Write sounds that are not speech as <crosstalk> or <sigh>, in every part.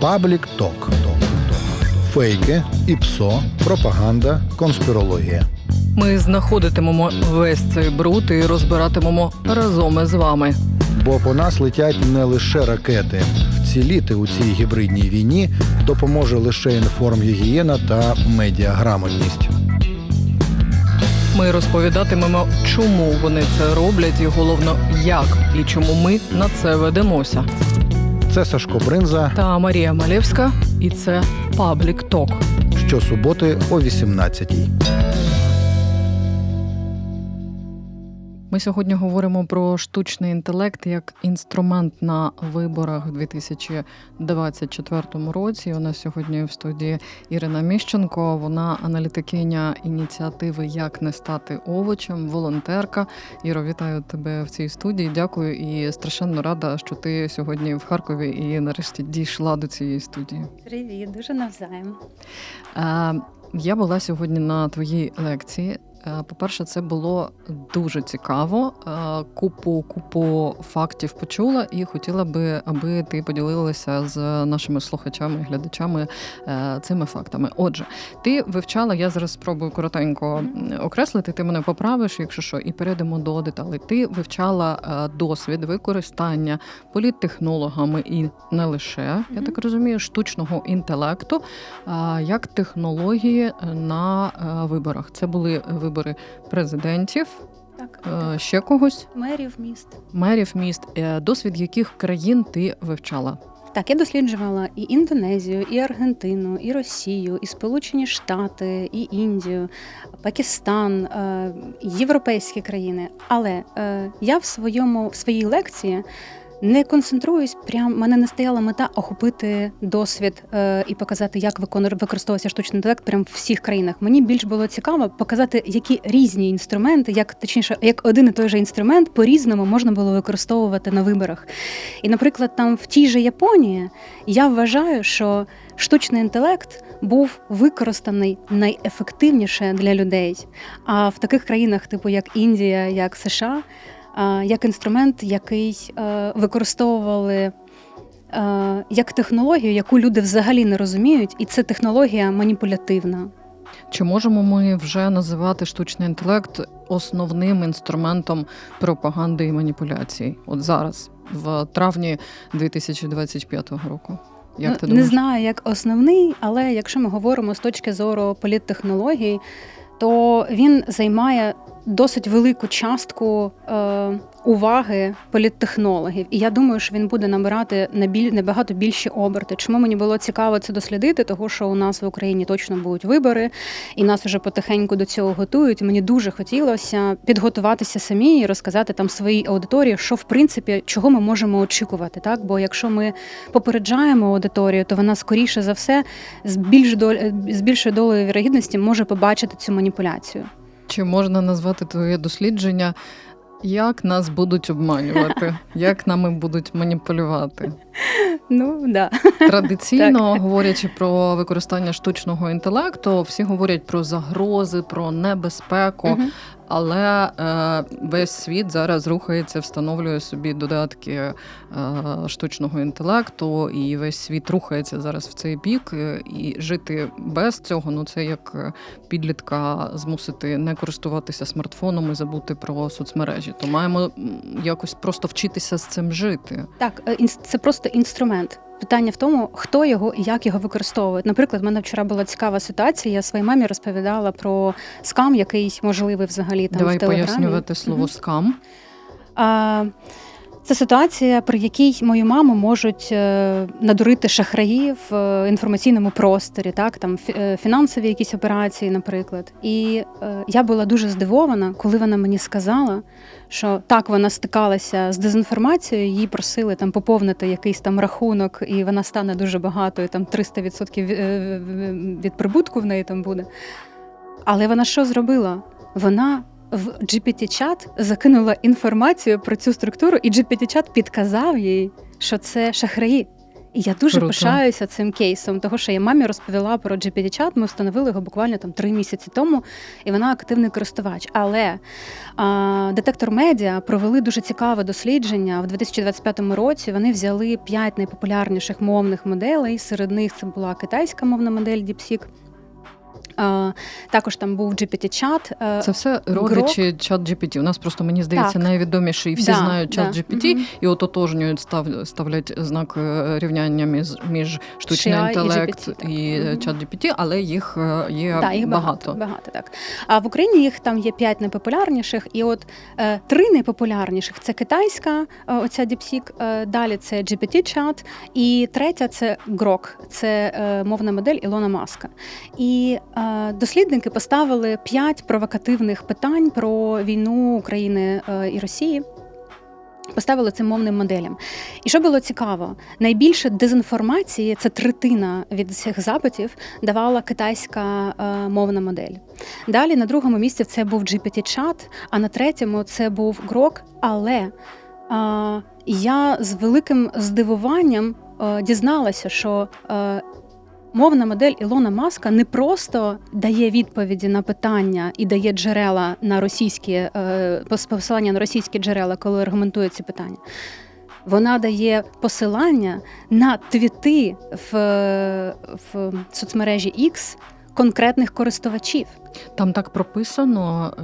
Паблік ток. Фейки, ІПСО, пропаганда, конспірологія. Ми знаходитимемо весь цей бруд і розбиратимемо разом із вами. Бо по нас летять не лише ракети. Вціліти у цій гібридній війні допоможе лише інформгігієна та медіаграмотність. Ми розповідатимемо, чому вони це роблять, і головно, як і чому ми на це ведемося. Це Сашко Бринза Та Марія Малевська, і це Паблік Ток. щосуботи о 18-й. Ми сьогодні говоримо про штучний інтелект як інструмент на виборах у 2024 році. У нас сьогодні в студії Ірина Міщенко. Вона аналітикиня ініціативи Як не стати овочем, волонтерка. Іро, вітаю тебе в цій студії. Дякую і страшенно рада, що ти сьогодні в Харкові і нарешті дійшла до цієї студії. Привіт, дуже навзаєм. Е, Я була сьогодні на твоїй лекції. Е, По-перше, це було дуже цікаво. Е, Купу купу фактів почула і хотіла би, аби ти поділилася з нашими слухачами і глядачами е, цими фактами. Отже, ти вивчала, я зараз спробую коротенько окреслити, ти мене поправиш, якщо що, і перейдемо до деталей. Ти вивчала досвід використання політтехнологами і не лише, я так розумію, штучного інтелекту як технології на виборах. Це були вибори президентів, Так, е, ще когось, мерів міст. мерів міст, Е, досвід яких країн ти вивчала. Так, я досліджувала і Індонезію, і Аргентину, і Росію, і Сполучені Штати, і Індію, Пакистан, е, європейські країни. Але я в своєму в своїй лекції. Не концентруюсь, прям мене не стояла мета охопити досвід е, і показати, як використовується штучний інтелект прям в всіх країнах. Мені більш було цікаво показати, які різні інструменти, як точніше, як один і той же інструмент по-різному можна було використовувати на виборах. І, наприклад, там в тій же Японії я вважаю, що штучний інтелект був використаний найефективніше для людей. А в таких країнах, типу як Індія, як США, як інструмент, який е, використовували. е, Як технологію, яку люди взагалі не розуміють, і це технологія маніпулятивна. Чи можемо ми вже називати штучний інтелект основним інструментом пропаганди і маніпуляцій? От зараз, в травні 2025 року. Як Ну, ти не знаю, як основний, але якщо ми говоримо з точки зору політтехнологій, то він займає досить велику частку е, уваги політтехнологів. І я думаю, що він буде набирати набагато більші оберти. Чому мені було цікаво це дослідити? Того, що у нас в Україні точно будуть вибори, і нас вже потихеньку до цього готують. Мені дуже хотілося підготуватися самі і розказати там своїй аудиторії, що в принципі чого ми можемо очікувати. Так, бо якщо ми попереджаємо аудиторію, то вона скоріше за все з більш доль з більшою долею вірогідності може побачити цю маніпуляцію. Чи можна назвати твоє дослідження? Як нас будуть обманювати, <laughs> як нами будуть маніпулювати? Ну да. Традиційно говорячи про використання штучного інтелекту, всі говорять про загрози, про небезпеку, Мгм. але е, весь світ зараз рухається, встановлює собі додатки е, штучного інтелекту, і весь світ рухається зараз в цей бік. е, І жити без цього ну це як е, підлітка змусити не користуватися смартфоном і забути про соцмережі. То маємо якось просто вчитися з цим жити. Так, е, це просто інструмент. Питання в тому, хто його і як його використовують. Наприклад, в мене вчора була цікава ситуація. Я своїй мамі розповідала про скам, який можливий взагалі там Давай в телеграмі. пояснювати слово скам. А, це ситуація, при якій мою маму можуть е, надурити шахраї в е, інформаційному просторі, так там е, фінансові якісь операції, наприклад. І я була дуже здивована, коли вона мені сказала, що так вона стикалася з дезінформацією, її просили там поповнити якийсь там рахунок, і вона стане дуже багатою, там 300% від, е, від прибутку в неї там буде. Але вона що зробила? Вона в GPT-чат закинула інформацію про цю структуру, і GPT-чат підказав їй, що це шахраї. І я дуже Круто. пишаюся цим кейсом, того що я мамі розповіла про GPT-чат, Ми встановили його буквально там три місяці тому, і вона активний користувач. Але а, детектор медіа провели дуже цікаве дослідження в 2025 році. Вони взяли п'ять найпопулярніших мовних моделей. Серед них це була китайська мовна модель DeepSeek. А, також там був GPT-чат. е, Це все родичі чат GPT. У нас просто мені здається Так. найвідоміший, і всі Да, знають чат да. GPT, Мгм. і ототожнюють став, ставлять знак е, рівняння між, між штучний і інтелект GPT, і е, чат GPT, але їх е, є Да, їх багато. багато. так. А в Україні їх там є п'ять найпопулярніших, і от е, три найпопулярніших це китайська, е, оця DeepSeek, е, далі це GPT-чат, і третя це Grok, це е, мовна модель Ілона Маска. І е, дослідники поставили п'ять провокативних питань про війну України е, і Росії. Поставили цим мовним моделям. І що було цікаво, найбільше дезінформації, це третина від цих запитів, давала китайська е, мовна модель. Далі на другому місці це був GPT-чат, а на третьому це був Grok. Але е, я з великим здивуванням е, дізналася, що е, мовна модель Ілона Маска не просто дає відповіді на питання і дає джерела на російські е, посилання на російські джерела, коли аргументує ці питання. Вона дає посилання на твіти в, в соцмережі X конкретних користувачів. Там так прописано е,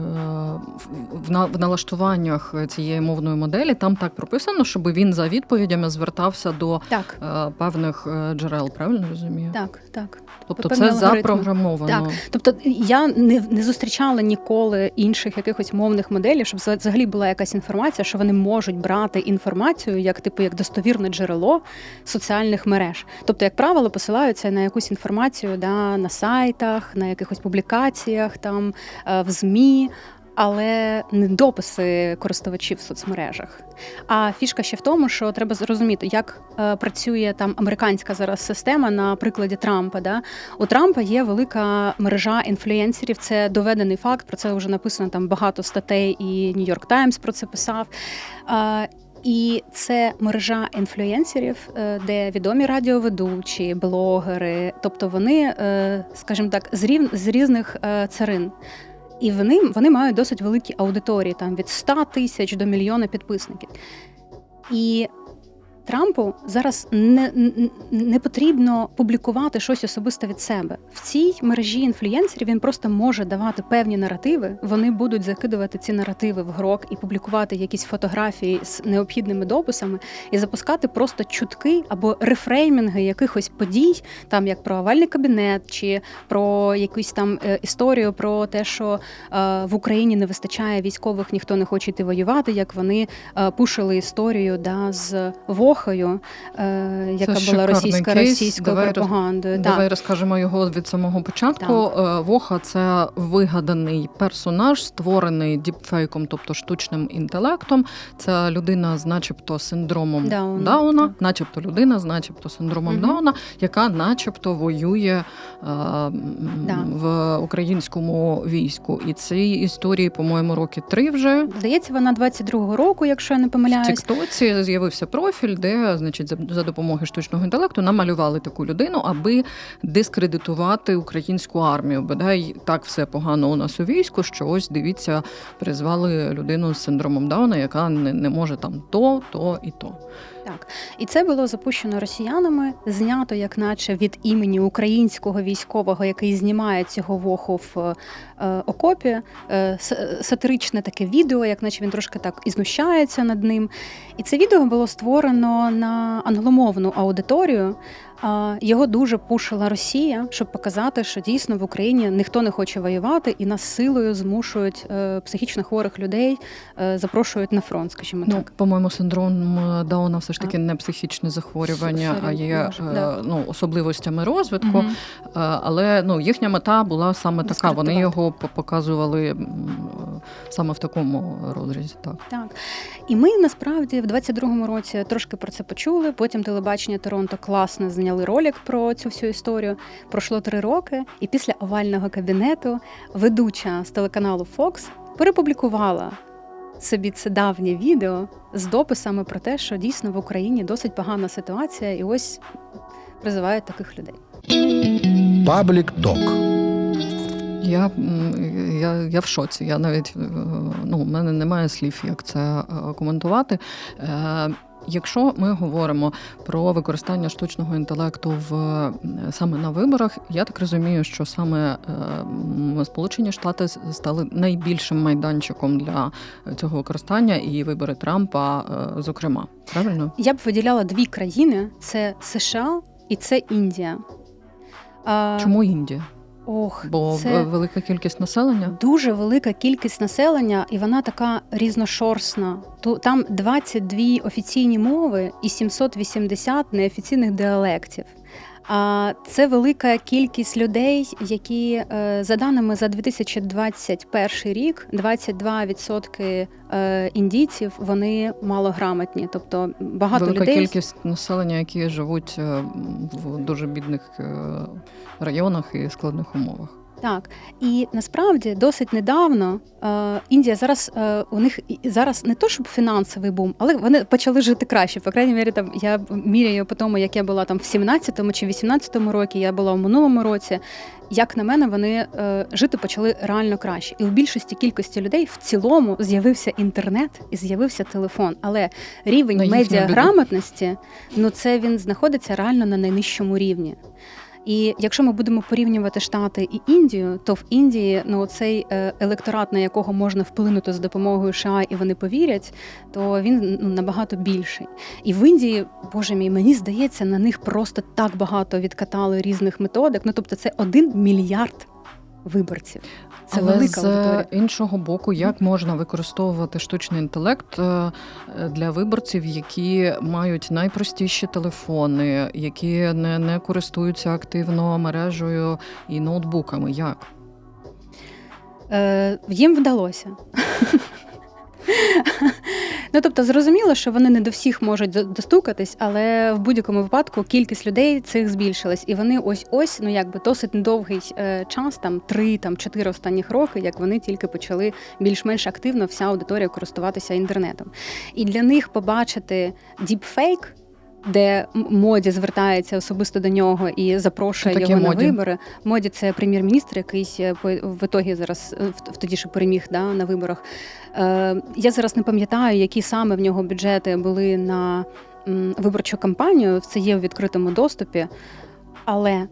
в- в, на- в налаштуваннях цієї мовної моделі. Там так прописано, щоб він за відповідями звертався до Так, е, певних е, джерел. Правильно розумію? так, так. Тобто це алгоритми. запрограмовано. Тобто я не, не зустрічала ніколи інших якихось мовних моделей, щоб вза- взагалі була якась інформація, що вони можуть брати інформацію як типу як достовірне джерело соціальних мереж. Тобто, як правило, посилаються на якусь інформацію да, на сайтах, на якихось публікаціях, там е, в ЗМІ. Але не дописи користувачів в соцмережах. А фішка ще в тому, що треба зрозуміти, як е, працює там американська зараз система на прикладі Трампа. Да? У Трампа є велика мережа інфлюєнсерів. Це доведений факт. Про це вже написано там багато статей, і Нью-Йорк Таймс про це писав. Е, і це мережа інфлюєнсерів, е, де відомі радіоведучі, блогери, тобто вони, е, скажімо так, з рів- з різних е, царин. І вони, вони мають досить великі аудиторії, там від 100 тисяч до мільйона підписників. І Трампу зараз не, не, потрібно публікувати щось особисте від себе. В цій мережі інфлюєнсерів він просто може давати певні наративи. Вони будуть закидувати ці наративи в грок і публікувати якісь фотографії з необхідними дописами і запускати просто чутки або рефреймінги якихось подій, там як про овальний кабінет, чи про якусь там е, історію про те, що е, в Україні не вистачає військових, ніхто не хоче йти воювати. Як вони е, пушили історію да, з Вохою, е, яка була шикарний російська кейс. російською Давай роз- пропагандою. Да. Давай розкажемо його від самого початку. Е, Воха це вигаданий персонаж, створений діпфейком, тобто штучним інтелектом. Це людина з начебто синдромом Дауна, Дауна, так. начебто людина з начебто синдромом Мгм. Дауна, яка начебто воює е, Да. в українському війську. І цій історії, по-моєму, роки три вже. Здається, вона 22-го року, якщо я не В помиляюсь. Тіктоці з'явився профіль, де, значить, за, допомогою штучного інтелекту намалювали таку людину, аби дискредитувати українську армію. Бодай так все погано у нас у війську, що ось дивіться, призвали людину з синдромом Дауна, яка не, не може там то, то і то. Так, і це було запущено росіянами, знято, як наче від імені українського військового, який знімає цього воху в е, окопі. Е, сатиричне таке відео, як наче він трошки так і знущається над ним. І це відео було створено на англомовну аудиторію. Його дуже пушила Росія, щоб показати, що дійсно в Україні ніхто не хоче воювати, і нас силою змушують е, психічно хворих людей, е, запрошують на фронт, скажімо Ну, так. по-моєму, синдром Дауна все ж таки не психічне захворювання, а є е, ну, особливостями розвитку. Але ну їхня мета була саме така. Вони його показували саме в такому розрізі. Так. Так. І ми насправді в 22-му році трошки про це почули. Потім телебачення Торонто класно зняли ролик про цю всю історію. Пройшло три роки, і після овального кабінету ведуча з телеканалу Fox перепублікувала собі це давнє відео з дописами про те, що дійсно в Україні досить погана ситуація, і ось призивають таких людей. Паблік ток. Я, я, я в шоці. Я навіть е, ну, у мене немає слів, як це е, коментувати. Якщо ми говоримо про використання штучного інтелекту в е, саме на виборах, я так розумію, що саме е, Сполучені Штати стали найбільшим майданчиком для цього використання, і вибори Трампа, е, зокрема, правильно? Я б виділяла дві країни: це США і це Індія. Чому Індія? Ох, Бо це... велика кількість населення. Дуже велика кількість населення, і вона така різношорсна. Ту- Там 22 офіційні мови і 780 неофіційних діалектів. А це велика кількість людей, які е, за даними за 2021 рік 22% е, індійців вони малограмотні, тобто багато велика людей кількість населення, які живуть е, в дуже бідних районах і складних умовах. Так, і насправді досить недавно е, Індія зараз е, у них зараз не то, щоб фінансовий бум, але вони почали жити краще. По крайній мірі, там я міряю по тому, як я була там в 17-му чи 18-му році, я була в минулому році. Як на мене, вони е, жити почали реально краще. І у більшості кількості людей в цілому з'явився інтернет і з'явився телефон. Але рівень медіаграмотності, ну це він знаходиться реально на найнижчому рівні. І якщо ми будемо порівнювати Штати і Індію, то в Індії ну цей е, електорат, на якого можна вплинути з допомогою США, і вони повірять, то він ну, набагато більший. І в Індії, боже мій, мені здається, на них просто так багато відкатали різних методик. Ну тобто, це один мільярд виборців. Це Але велика з аудиторія. іншого боку, як можна використовувати штучний інтелект е, для виборців, які мають найпростіші телефони, які не, не користуються активно мережею і ноутбуками? Як? Е, їм вдалося. Ну, тобто, зрозуміло, що вони не до всіх можуть достукатись, але в будь-якому випадку кількість людей цих збільшилась. І вони ось ось, ну якби досить недовгий е, час, там три, там чотири останніх роки, як вони тільки почали більш-менш активно вся аудиторія користуватися інтернетом. І для них побачити діпфейк. Де моді звертається особисто до нього і запрошує його Моді? на вибори. Моді це прем'єр-міністр, який е, в ітогі зараз е, в- тоді ще переміг да, на виборах. Е, я зараз не пам'ятаю, які саме в нього бюджети були на м, виборчу кампанію. Це є в відкритому доступі, але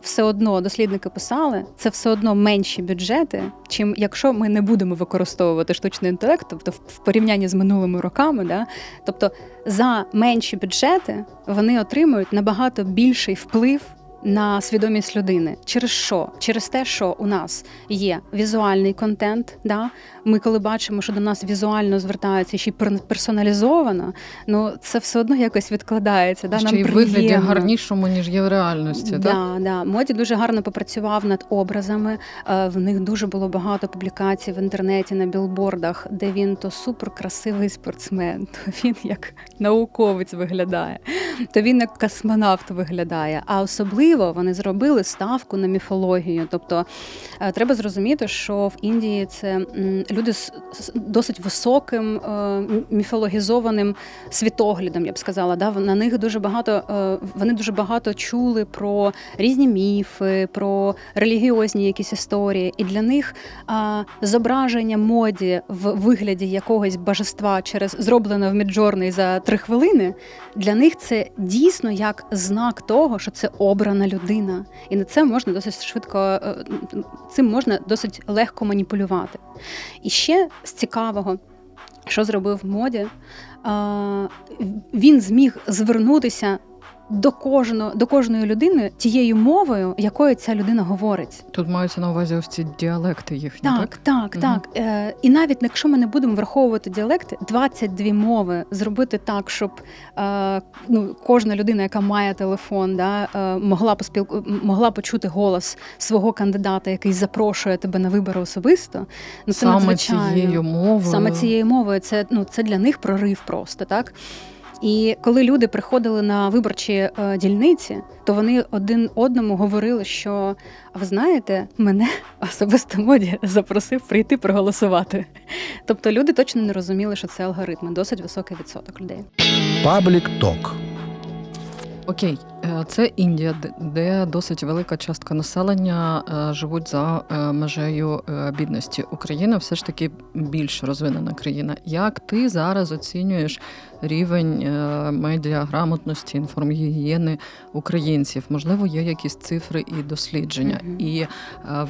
все одно дослідники писали, це все одно менші бюджети, чим якщо ми не будемо використовувати штучний інтелект, тобто в порівнянні з минулими роками, да, тобто за менші бюджети вони отримують набагато більший вплив. На свідомість людини через що? Через те, що у нас є візуальний контент. Да? Ми, коли бачимо, що до нас візуально звертаються ще й пер- персоналізовано, ну це все одно якось відкладається. Да? Ще Нам й вигляді гарнішому, ніж є в реальності. Так? Да, да. Моді дуже гарно попрацював над образами. Е, В них дуже було багато публікацій в інтернеті на білбордах, де він то суперкрасивий спортсмен, <laughs> то він як науковець виглядає, то він як космонавт виглядає. А особливо вони зробили ставку на міфологію. Тобто е, треба зрозуміти, що в Індії це люди з досить високим е, міфологізованим світоглядом, я б сказала. Да? На них дуже багато е, вони дуже багато чули про різні міфи, про релігіозні якісь історії. І для них зображення моді в вигляді якогось божества через зроблено в Міджорний за три хвилини. Для них це дійсно як знак того, що це обрана людина, і на це можна досить швидко е, цим можна досить легко маніпулювати. І ще з цікавого, що зробив моді, він зміг звернутися до кожного до кожної людини тією мовою, якою ця людина говорить. Тут маються на увазі ось ці діалекти їхні, так? Так, так, Мгм. так. Е, і навіть якщо ми не будемо враховувати діалекти, 22 мови зробити так, щоб е, ну, кожна людина, яка має телефон, да, е, могла поспілку могла почути голос свого кандидата, який запрошує тебе на вибори особисто. Ну це Саме надзвичайно. цією мовою. Саме цією мовою це, ну, це для них прорив просто, так? І коли люди приходили на виборчі е, дільниці, то вони один одному говорили, що ви знаєте, мене <laughs> особисто моді запросив прийти проголосувати. Тобто люди точно не розуміли, що це алгоритми, досить високий відсоток людей. Паблік ток. Окей, е, це Індія, де- досить велика частка населення е, живуть за межею бідності. Україна все ж таки більш розвинена країна. Як ти зараз оцінюєш рівень е, медіаграмотності, інформгігієни українців? Можливо, є якісь цифри і дослідження. Мгм. І е,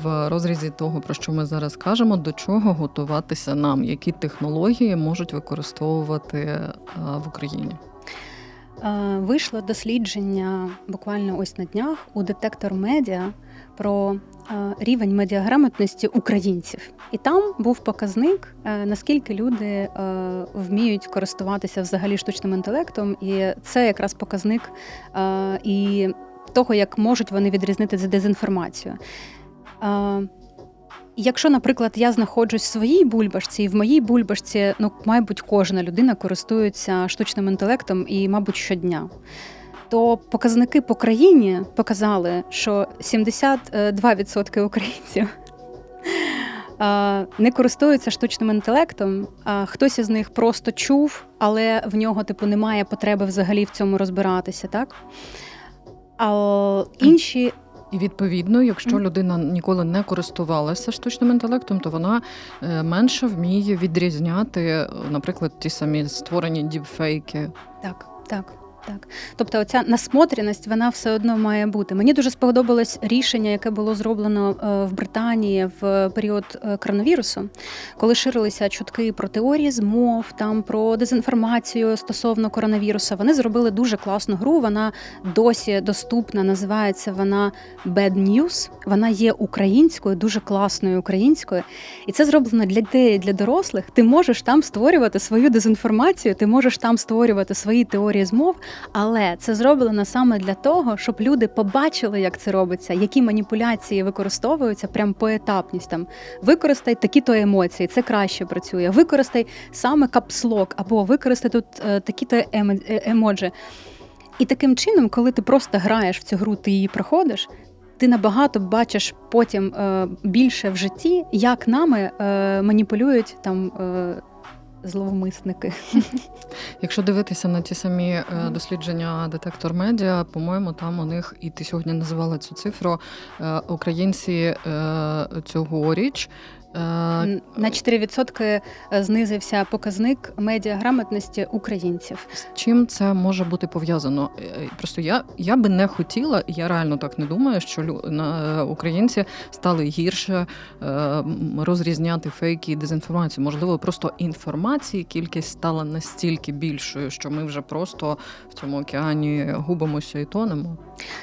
в розрізі того, про що ми зараз кажемо, до чого готуватися нам, які технології можуть використовувати е, в Україні? Вийшло дослідження буквально ось на днях у детектор медіа про е, рівень медіаграмотності українців. І там був показник, е, наскільки люди е, вміють користуватися взагалі штучним інтелектом, і це якраз показник і того, як можуть вони відрізнити дезінформацію. Якщо, наприклад, я знаходжусь в своїй бульбашці, і в моїй бульбашці, ну, мабуть, кожна людина користується штучним інтелектом і, мабуть, щодня. То показники по країні показали, що 72% українців е, не користуються штучним інтелектом. а Хтось із них просто чув, але в нього типу немає потреби взагалі в цьому розбиратися, так? А інші І відповідно, якщо людина ніколи не користувалася штучним інтелектом, то вона е, менше вміє відрізняти, е, наприклад, ті самі створені діпфейки. Так, так. Так, тобто оця насмотреність вона все одно має бути. Мені дуже сподобалось рішення, яке було зроблено е, в Британії в період е, коронавірусу, коли ширилися чутки про теорії змов, там про дезінформацію стосовно коронавірусу. Вони зробили дуже класну гру. Вона досі доступна. Називається вона Bad News. Вона є українською, дуже класною українською. І це зроблено для дітей, для дорослих. Ти можеш там створювати свою дезінформацію, ти можеш там створювати свої теорії змов. Але це зроблено саме для того, щоб люди побачили, як це робиться, які маніпуляції використовуються, прям поетапність. Там використай такі-то емоції, це краще працює. Використай саме капслок, або використай тут е, такі-то е, емоджі. І таким чином, коли ти просто граєш в цю гру, ти її проходиш. Ти набагато бачиш потім е, більше в житті, як нами е, маніпулюють там е, зловмисники. Якщо дивитися на ті самі е, дослідження детектор медіа, по-моєму, там у них і ти сьогодні називала цю цифру. е, Українці е, цьогоріч. Е, На 4% знизився показник медіаграмотності українців. З чим це може бути пов'язано? Е, Просто я, я би не хотіла, я реально так не думаю, що е, українці стали гірше е, розрізняти фейки і дезінформацію. Можливо, просто інформації кількість стала настільки більшою, що ми вже просто в цьому океані губимося і тонемо.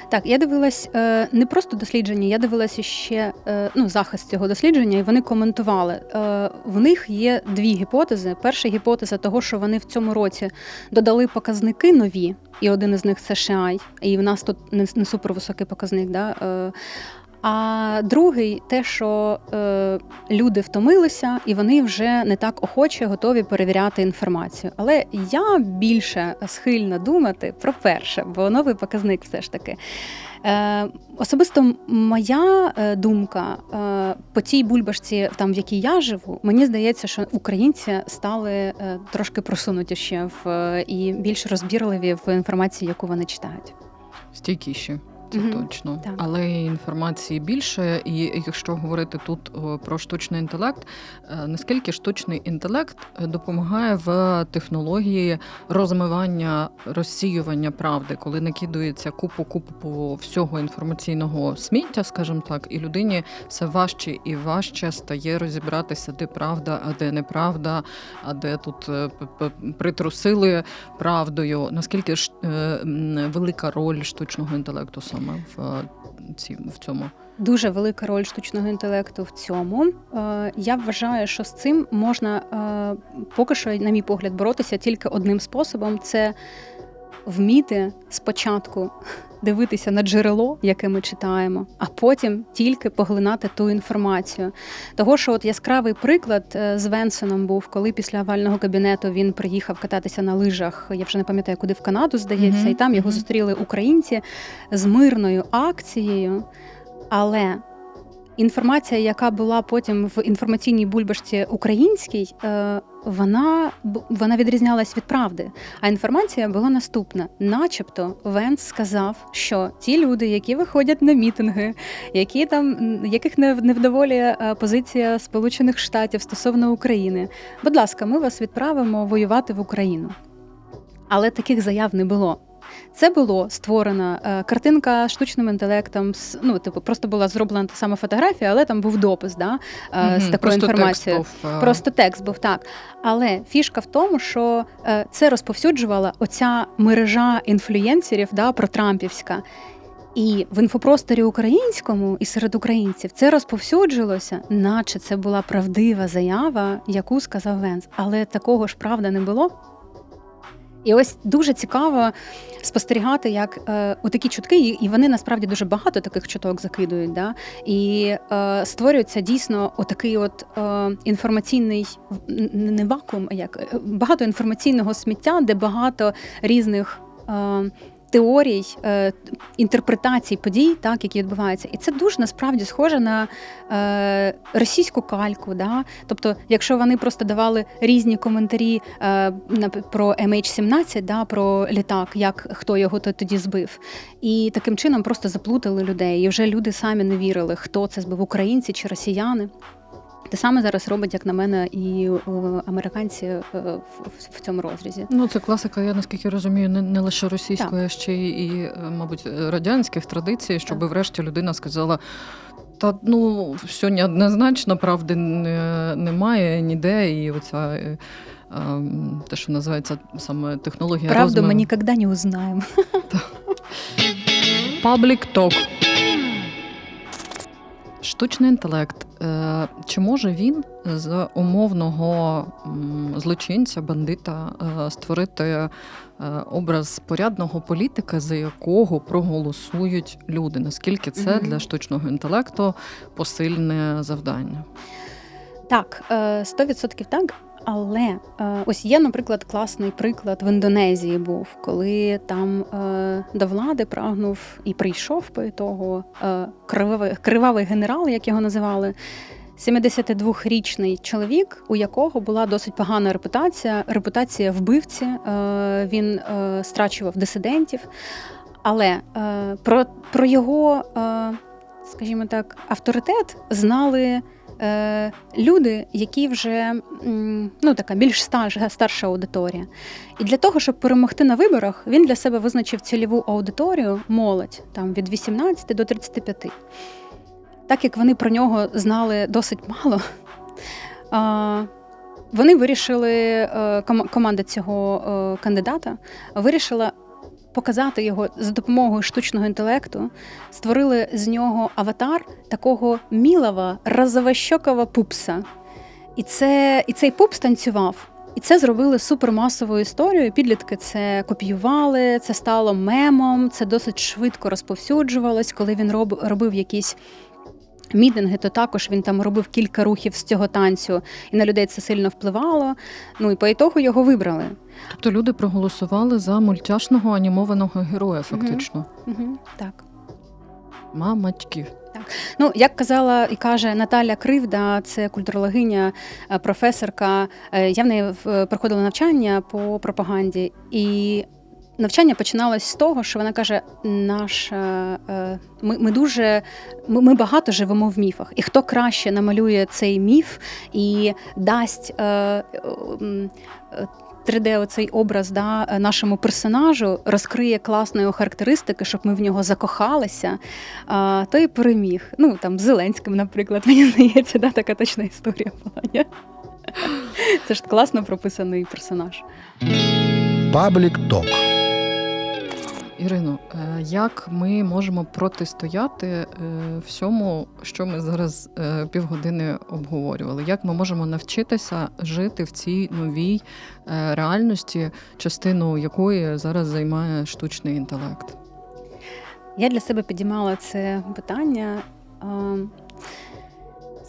Так, я дивилась е, не просто дослідження, я дивилася ще е, ну, захист цього дослідження, і вони коментували. Е, в них є дві гіпотези. Перша гіпотеза того, що вони в цьому році додали показники нові, і один із них це SHI, і в нас тут не супервисокий показник. Да? А другий те, що е, люди втомилися, і вони вже не так охоче готові перевіряти інформацію. Але я більше схильна думати про перше, бо новий показник все ж таки. Е, особисто моя е, думка е, по тій бульбашці, там в якій я живу, мені здається, що українці стали е, трошки просунутіші в е, і більш розбірливі в інформації, яку вони читають. Стійкіші. Це Мгм, точно, так. але інформації більше. І якщо говорити тут про штучний інтелект, е, наскільки штучний інтелект е, допомагає в технології розмивання розсіювання правди, коли накидується купу купу всього інформаційного сміття, скажімо так, і людині все важче і важче стає розібратися, де правда, а де неправда, а де тут е, притрусили правдою. Наскільки ж е, велика роль штучного інтелекту саме в е, ці в цьому? Дуже велика роль штучного інтелекту в цьому. Е, Я вважаю, що з цим можна е, поки що, на мій погляд, боротися тільки одним способом: це вміти спочатку дивитися на джерело, яке ми читаємо, а потім тільки поглинати ту інформацію. Того, що от яскравий приклад е, з Венсоном був, коли після овального кабінету він приїхав кататися на лижах. Я вже не пам'ятаю, куди в Канаду здається, Мгм, і там його мгм. зустріли українці з мирною акцією. Але інформація, яка була потім в інформаційній бульбашці українській, е, вона, вона відрізнялась від правди. А інформація була наступна: начебто, Венс сказав, що ті люди, які виходять на мітинги, які там яких не вдоволює е, позиція Сполучених Штатів стосовно України, будь ласка, ми вас відправимо воювати в Україну. Але таких заяв не було. Це було створена е, картинка штучним інтелектом. Ну, типу, просто була зроблена та сама фотографія, але там був допис да, е, з такою просто текст інформацією. був, е, Просто текст був так. Але фішка в тому, що це розповсюджувала оця мережа інфлюєнсерів да, протрампівська. І в інфопросторі українському і серед українців це розповсюджилося, наче це була правдива заява, яку сказав Венс. Але такого ж правда не було. І ось дуже цікаво спостерігати, як е, отакі чутки, і, і вони насправді дуже багато таких чуток закидують. Да? І е, створюється дійсно отакий от е, інформаційний не вакуум, а як е, багато інформаційного сміття, де багато різних. Е, Теорій, е, інтерпретацій подій, так які відбуваються, і це дуже насправді схоже на е, російську кальку. Да? Тобто, якщо вони просто давали різні коментарі е, про MH17, да, про літак, як хто його то- тоді збив, і таким чином просто заплутали людей. І вже люди самі не вірили, хто це збив, українці чи росіяни. Те саме зараз робить, як на мене, і е, американці е, в, цьому розрізі. Ну, це класика, я наскільки розумію, не, не лише російської, а ще й, і, е, мабуть, радянських традицій, щоб Так. врешті людина сказала. Та ну все неоднозначно, правди не, немає ніде, і оця е, ем, те, що називається саме технологія Правду розмову. ми ніколи не узнаємо. Public talk. Штучний інтелект. Е, Чи може він з умовного злочинця, бандита е, створити е, образ порядного політика, за якого проголосують люди? Наскільки це для штучного інтелекту посильне завдання? Так, е, 100% так. Але е, ось є, наприклад, класний приклад в Індонезії був, коли там е, до влади прагнув і прийшов по ітогу е, кривавий, кривавий генерал, як його називали. 72-річний чоловік, у якого була досить погана репутація, репутація вбивці. Він страчував дисидентів. Але про, про його, скажімо так, авторитет знали е, люди, які вже ну, така більш старша, аудиторія. І для того, щоб перемогти на виборах, він для себе визначив цільову аудиторію молодь там, від 18 до 35. Так як вони про нього знали досить мало, вони вирішили, е, команда цього е, кандидата вирішила показати його за допомогою штучного інтелекту, створили з нього аватар такого мілава, розовощокого пупса. І, це, і цей пупс танцював. І це зробили супермасовою історією. Підлітки це копіювали, це стало мемом, це досить швидко розповсюджувалось, коли він роб, робив якісь. Мітинги, то також він там робив кілька рухів з цього танцю, і на людей це сильно впливало. Ну і по ітогу його вибрали. Тобто люди проголосували за мультяшного анімованого героя, фактично. Угу, так. Мамачки. Ну, як казала і каже Наталя Кривда, це культурологиня, е, професорка. Е, Я в неї в- проходила навчання по пропаганді, і навчання починалось з того, що вона каже: наша е, ми, ми дуже ми, ми багато живемо в міфах, і хто краще намалює цей міф і дасть. Е, е, м, е, 3D оцей образ да, е, нашому персонажу розкриє класної характеристики, щоб ми в нього закохалися, а, то і переміг. Ну там Зеленським, наприклад, <laughs> мені здається, да, така точна історія була. Це ж класно прописаний персонаж. Паблік ток. Ірино, е, як ми можемо протистояти е, всьому, що ми зараз е, півгодини обговорювали? Як ми можемо навчитися жити в цій новій реальності, частину якої зараз займає штучний інтелект? Я для себе підіймала це питання.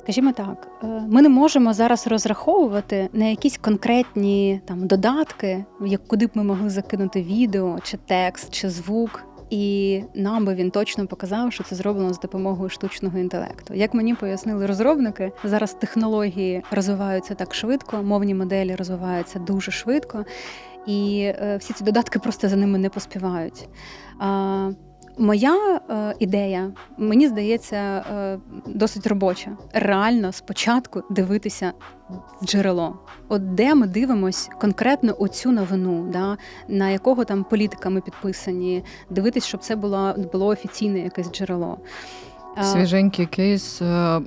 Скажімо так, е, ми не можемо зараз розраховувати на якісь конкретні там додатки, як куди б ми могли закинути відео, чи текст, чи звук. І нам би він точно показав, що це зроблено з допомогою штучного інтелекту. Як мені пояснили розробники, зараз технології розвиваються так швидко, мовні моделі розвиваються дуже швидко, і е, всі ці додатки просто за ними не поспівають. Моя е, ідея, мені здається, е, досить робоча. Реально спочатку дивитися джерело. От де ми дивимось конкретно оцю новину, да? на якого там політика ми підписані, дивитись, щоб це було, було офіційне якесь джерело. Свіженький кейс е,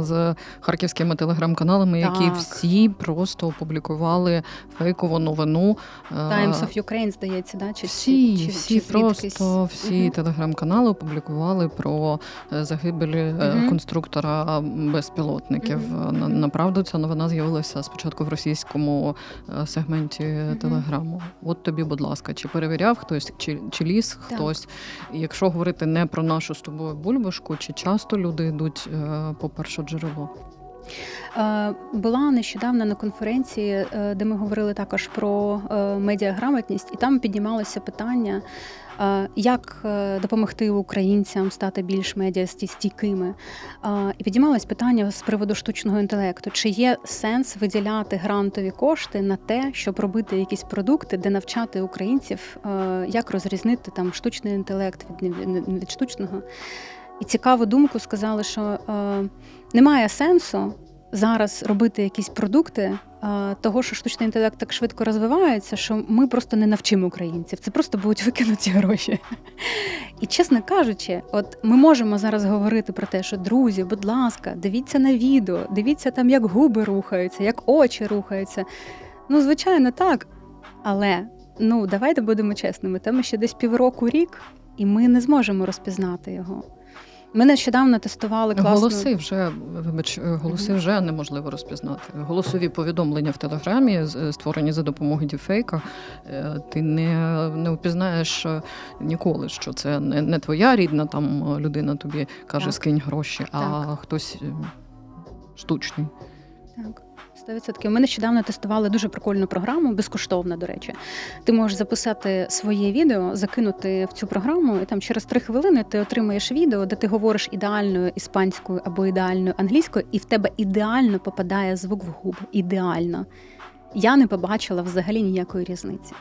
з харківськими телеграм-каналами, які Так. всі просто опублікували фейкову новину. е, Times of Ukraine, здається, да? чи Всі, чи, всі чи просто всі Мгм. телеграм-канали опублікували про е, загибель Мгм. конструктора безпілотників. На- Направду ця новина з'явилася спочатку в російському сегменті телеграму. От тобі, будь ласка, чи перевіряв хтось, чи, чи ліс хтось? Якщо говорити не про нашу з тобою бульбашку, чи часто люди йдуть е, по перше джерело? Е, Була нещодавно на конференції, е, де ми говорили також про медіаграмотність, і там піднімалося питання, як допомогти українцям стати більш медіастійкими. І піднімалось питання з приводу штучного інтелекту: чи є сенс виділяти грантові кошти на те, щоб робити якісь продукти, де навчати українців, як розрізнити там штучний інтелект від, від штучного. І цікаву думку сказали, що е, немає сенсу зараз робити якісь продукти, е, того, що штучний інтелект так швидко розвивається, що ми просто не навчимо українців. Це просто будуть викинуті гроші. І чесно кажучи, от ми можемо зараз говорити про те, що друзі, будь ласка, дивіться на відео, дивіться там, як губи рухаються, як очі рухаються. Ну, звичайно, так. Але ну давайте будемо чесними. Там ще десь півроку рік, і ми не зможемо розпізнати його. Ми нещодавно тестували класну... Голоси вже вибач, е, голоси вже неможливо розпізнати. Голосові повідомлення в телеграмі створені за допомогою діфейка. е, Ти не, не впізнаєш е, ніколи, що це не, не твоя рідна там е, людина тобі каже, Так. скинь гроші, а Так. хтось е, штучний. Так, 100%. Ми нещодавно тестували дуже прикольну програму, безкоштовно, до речі. Ти можеш записати своє відео, закинути в цю програму, і там через три хвилини ти отримаєш відео, де ти говориш ідеальною іспанською або ідеальною англійською, і в тебе ідеально попадає звук в губи. Ідеально. Я не побачила взагалі ніякої різниці.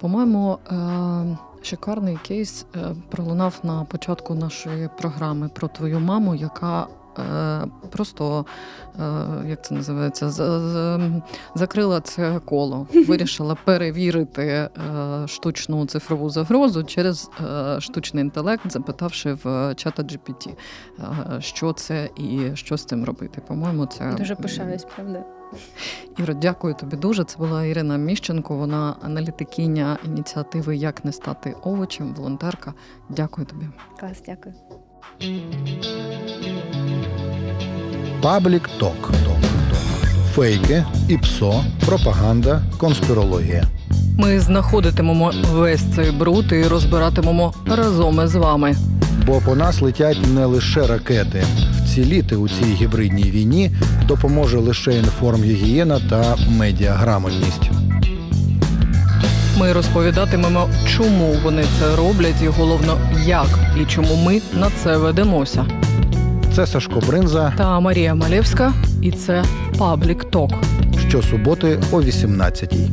По-моєму, е, шикарний кейс е, пролунав на початку нашої програми про твою маму, яка просто, е, як це називається, закрила це коло, <laughs> вирішила перевірити е, штучну цифрову загрозу через е, штучний інтелект, запитавши в чата GPT, е, що це і що з цим робити. По-моєму, це Дуже пишаюсь, правда. Іро, дякую тобі дуже. Це була Ірина Міщенко. Вона аналітикиня ініціативи Як не стати овочем, волонтерка. Дякую тобі. Клас, дякую. Паблік ток. Фейки, ІПСО, пропаганда, конспірологія. Ми знаходитимемо весь цей бруд і розбиратимемо разом із вами. Бо по нас летять не лише ракети. Вціліти у цій гібридній війні допоможе лише інформгігієна та медіаграмотність. Ми розповідатимемо, чому вони це роблять, і головно, як і чому ми на це ведемося. Це Сашко Бринза Та Марія Малєвська, і це Паблік Ток. щосуботи о 18-й.